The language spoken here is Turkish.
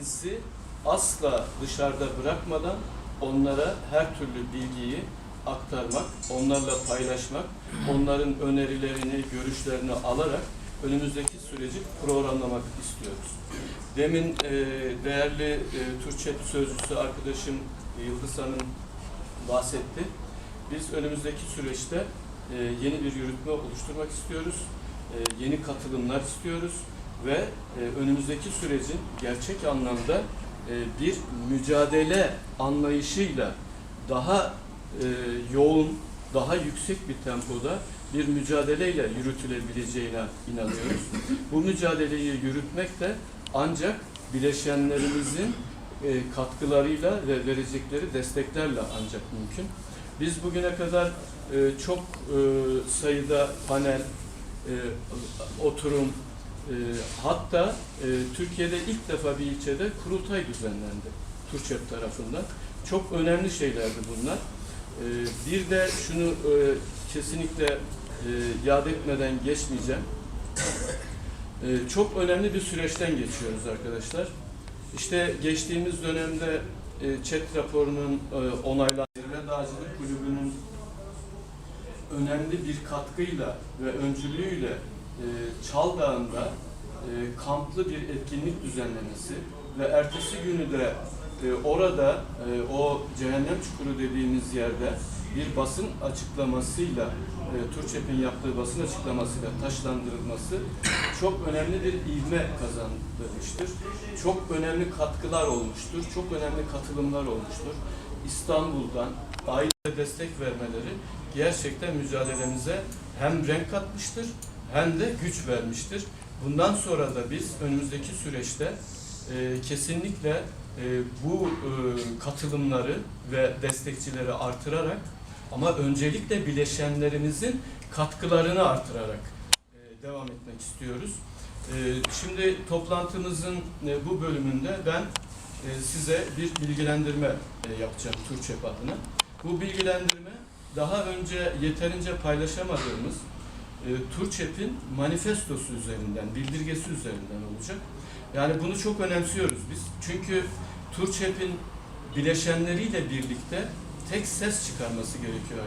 bileşenlerimizi asla dışarıda bırakmadan onlara her türlü bilgiyi aktarmak, onlarla paylaşmak, onların önerilerini, görüşlerini alarak önümüzdeki süreci programlamak istiyoruz. Demin e, değerli e, Türkçe sözcüsü arkadaşım e, Yıldız Hanım bahsetti. Biz önümüzdeki süreçte e, yeni bir yürütme oluşturmak istiyoruz. E, yeni katılımlar istiyoruz ve e, önümüzdeki sürecin gerçek anlamda e, bir mücadele anlayışıyla daha e, yoğun, daha yüksek bir tempoda bir mücadeleyle yürütülebileceğine inanıyoruz. Bu mücadeleyi yürütmek de ancak bileşenlerimizin e, katkılarıyla ve verecekleri desteklerle ancak mümkün. Biz bugüne kadar e, çok e, sayıda panel, e, oturum, e, hatta e, Türkiye'de ilk defa bir ilçede kurultay düzenlendi TÜRÇEP tarafından. Çok önemli şeylerdi bunlar. E, bir de şunu e, kesinlikle e, yad etmeden geçmeyeceğim. E, çok önemli bir süreçten geçiyoruz arkadaşlar. İşte geçtiğimiz dönemde e, ÇED raporunun e, onaylanması ve Dağcılık Kulübü'nün önemli bir katkıyla ve öncülüğüyle e, Çaldağ'ında e, kamplı bir etkinlik düzenlemesi ve ertesi günü de e, orada e, o cehennem çukuru dediğimiz yerde bir basın açıklamasıyla e, Turçep'in yaptığı basın açıklamasıyla taşlandırılması çok önemli bir ivme kazandırmıştır. Çok önemli katkılar olmuştur. Çok önemli katılımlar olmuştur. İstanbul'dan aile destek vermeleri gerçekten mücadelemize hem renk katmıştır hem de güç vermiştir. Bundan sonra da biz önümüzdeki süreçte e, kesinlikle e, bu e, katılımları ve destekçileri artırarak ama öncelikle bileşenlerimizin katkılarını artırarak e, devam etmek istiyoruz. E, şimdi toplantımızın e, bu bölümünde ben e, size bir bilgilendirme e, yapacağım Turçep adına. Bu bilgilendirme daha önce yeterince paylaşamadığımız e, Turçep'in manifestosu üzerinden, bildirgesi üzerinden olacak. Yani bunu çok önemsiyoruz biz. Çünkü Turçep'in bileşenleriyle birlikte tek ses çıkarması gerekiyor